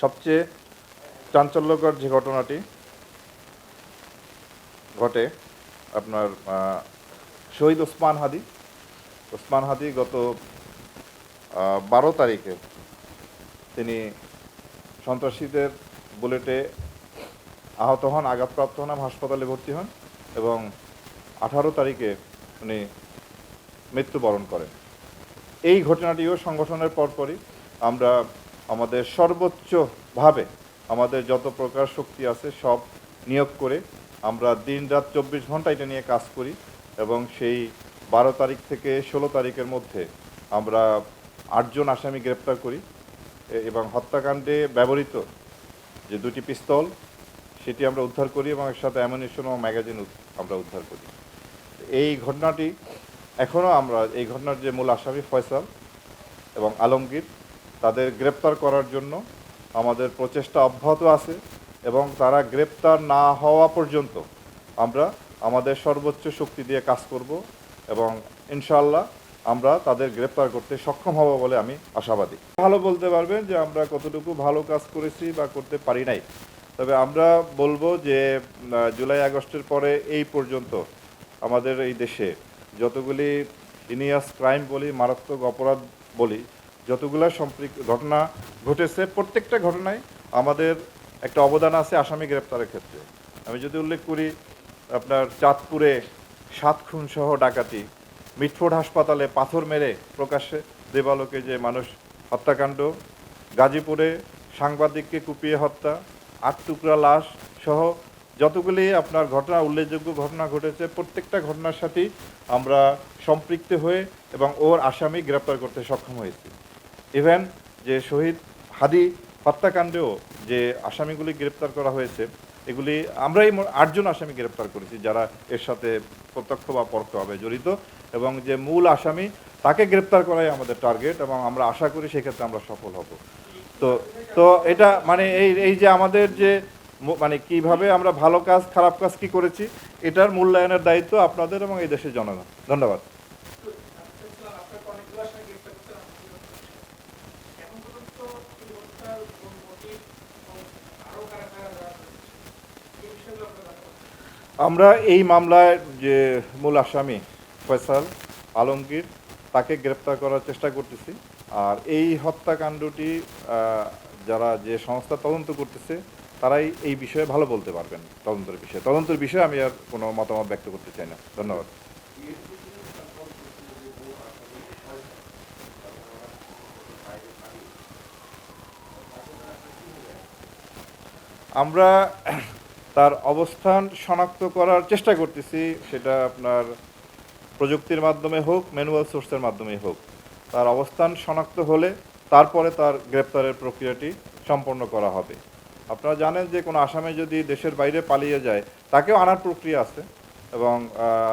সবচেয়ে চাঞ্চল্যকর যে ঘটনাটি ঘটে আপনার শহীদ ওসমান হাদি। ওসমান হাদি গত বারো তারিখে তিনি সন্ত্রাসীদের বুলেটে আহত হন, আঘাতপ্রাপ্ত হন হাসপাতালে ভর্তি হন এবং আঠারো তারিখে উনি মৃত্যুবরণ করেন। এই ঘটনাটিও সংগঠনের পরপরই আমরা আমাদের সর্বোচ্চভাবে আমাদের যত প্রকার শক্তি আছে সব নিয়োগ করে আমরা দিন রাত চব্বিশ ঘণ্টা এটা নিয়ে কাজ করি এবং সেই বারো তারিখ থেকে ষোলো তারিখের মধ্যে আমরা আটজন আসামি গ্রেপ্তার করি। এবং হত্যাকাণ্ডে ব্যবহৃত যে দুটি পিস্তল, সেটি আমরা উদ্ধার করি এবং এর সাথে অ্যামুনিশন ও ম্যাগাজিন আমরা উদ্ধার করি। এই ঘটনাটি এখনও আমরা, এই ঘটনার যে মূল আসামি ফয়সাল এবং আলমগীর তাদের গ্রেপ্তার করার জন্য আমাদের প্রচেষ্টা অব্যাহত আছে এবং তারা গ্রেপ্তার না হওয়া পর্যন্ত আমরা আমাদের সর্বোচ্চ শক্তি দিয়ে কাজ করব এবং ইনশাল্লাহ আমরা তাদের গ্রেপ্তার করতে সক্ষম হব বলে আমি আশাবাদী। ভালো বলতে পারবেন যে আমরা কতটুকু ভালো কাজ করেছি বা করতে পারি নাই। তবে আমরা বলব যে জুলাই আগস্টের পরে এই পর্যন্ত আমাদের এই দেশে যতগুলি ইনিয়াস ক্রাইম বলি, মারাত্মক অপরাধ বলি যতগুলো সম্পৃক্ত ঘটনা ঘটেছে, প্রত্যেকটা ঘটনায় আমাদের একটা অবদান আছে আসামি গ্রেপ্তারের ক্ষেত্রে। আমি যদি উল্লেখ করি, আপনার চাঁদপুরে সাত খুনসহ ডাকাতি, মিটফোর্ড হাসপাতালে পাথর মেরে প্রকাশ্যে দেবালোকে যে মানুষ হত্যাকাণ্ড, গাজীপুরে সাংবাদিককে কুপিয়ে হত্যা, আট টুকরা লাশ সহ যতগুলি আপনার ঘটনা, উল্লেখযোগ্য ঘটনা ঘটেছে, প্রত্যেকটা ঘটনার সাথেই আমরা সম্পৃক্ত হয়ে এবং ওর আসামি গ্রেপ্তার করতে সক্ষম হয়েছি। ইভেন যে শহীদ হাদি হত্যাকাণ্ডেও যে আসামিগুলি গ্রেপ্তার করা হয়েছে, এগুলি আমরাই আটজন আসামি গ্রেপ্তার করেছি যারা এর সাথে প্রত্যক্ষ বা পরোক্ষভাবে জড়িত এবং যে মূল আসামি তাকে গ্রেপ্তার করাই আমাদের টার্গেট এবং আমরা আশা করি সেক্ষেত্রে আমরা সফল হব। তো তো এটা মানে এই এই যে আমাদের যে মানে কীভাবে আমরা ভালো কাজ, খারাপ কাজ কি করেছি, এটার মূল্যায়নের দায়িত্ব আপনাদের এবং এই দেশের জনগণ। ধন্যবাদ। আমরা এই মামলায় যে মূল আসামি ফয়সাল আলমগীর, তাকে গ্রেপ্তার করার চেষ্টা করতেছি। আর এই হত্যাকাণ্ডটি যারা যে সংস্থা তদন্ত করতেছে, তারাই এই বিষয়ে ভালো বলতে পারবেন, তদন্তের বিষয়ে। তদন্তের বিষয়ে আমি আর কোনো মতামত ব্যক্ত করতে চাই না। ধন্যবাদ। আমরা তার অবস্থান শনাক্ত করার চেষ্টা করতেছি, সেটা আপনার প্রযুক্তির মাধ্যমে হোক ম্যানুয়াল সোর্সের মাধ্যমে হোক। তার অবস্থান শনাক্ত হলে তারপরে তার গ্রেপ্তারের প্রক্রিয়াটি সম্পন্ন করা হবে। আপনারা জানেন যে কোনো আসামে যদি দেশের বাইরে পালিয়ে যায়, তাকেও আনার প্রক্রিয়া আছে এবং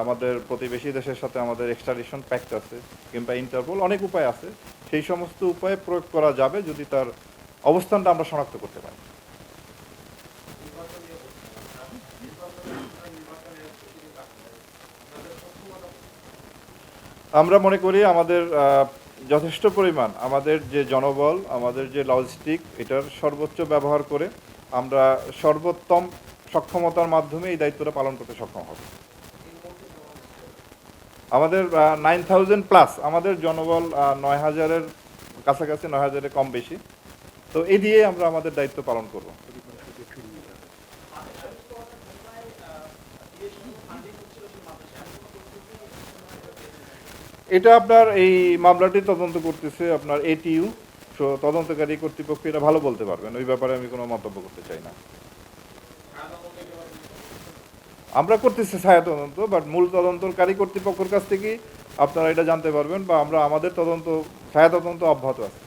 আমাদের প্রতিবেশী দেশের সাথে আমাদের এক্সট্রাডিশন প্যাক্ট আছে কিংবা ইন্টারপোল অনেক উপায় আছে। সেই সমস্ত উপায়ে প্রয়োগ করা যাবে যদি তার অবস্থানটা আমরা শনাক্ত করতে পারি। আমরা মনে করি আমাদের যথেষ্ট পরিমাণ আমাদের যে জনবল, আমাদের যে লজিস্টিক এটার সর্বোচ্চ ব্যবহার করে আমরা সর্বোত্তম সক্ষমতার মাধ্যমে এই দায়িত্বটা পালন করতে সক্ষম হব। আমাদের নাইন থাউজেন্ড প্লাস আমাদের জনবল নয় হাজারের কাছাকাছি, নয় হাজারের কম বেশি। তো এ দিয়ে আমরা আমাদের দায়িত্ব পালন করব। এটা আপনার এই মামলাটি তদন্ত করতেছে আপনার এটিইউ তদন্তকারী কর্তৃপক্ষ এটা ভালো বলতে পারবেন। ওই ব্যাপারে আমি কোনো মন্তব্য করতে চাই না। আমরা করতেছি ছায়া তদন্ত বাট মূল তদন্তকারী কর্তৃপক্ষের কাছ থেকে আপনারা এটা জানতে পারবেন বা আমরা আমাদের তদন্ত, ছায়া তদন্ত অব্যাহত আছে।